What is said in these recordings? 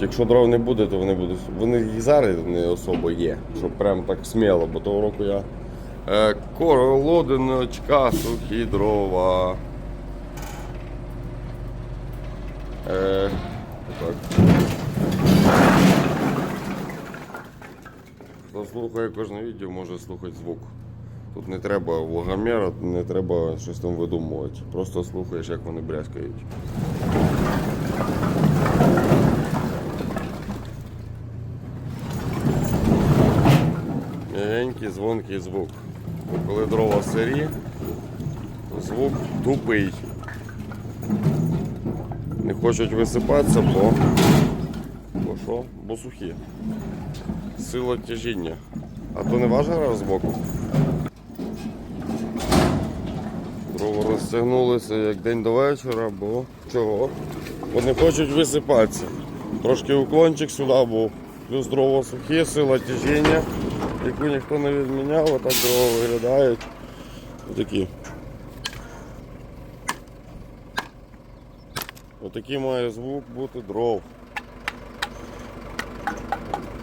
Якщо дров не буде, то вони будуть. Вони і зараз не особо є, щоб прям так сміло, бо того року я. Е, колодиночка, сухі дрова. Е. Хто слухає кожне відео, може слухати звук. Тут не треба влагомера, не треба щось там видумувати. Просто слухаєш, як вони брязкають. Мягенький, звонкий звук. Коли дрова сирі, звук тупий. Не хочуть висипатися, бо, бо що? Бо сухі. Сила тяжіння. А то не важно збоку. Дрова розтягнулися як день до вечора, бо чого? Бо не хочуть висипатися. Трошки уклончик сюди був. Плюс дрова сухі, сила тяжіння, яку ніхто не відміняв, отак дрова виглядають. Отакі. Отакий має звук бути дров.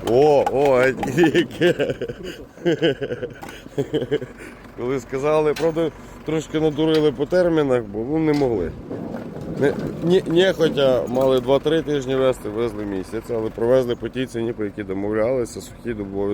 О, о, яке. Коли сказали, правда, трошки надурили по термінах, бо ну, не могли. Не, ні, ні, хоча мали 2-3 тижні вести, везли місяць, але провезли по тій ціні, по якій домовлялися, сухі дубові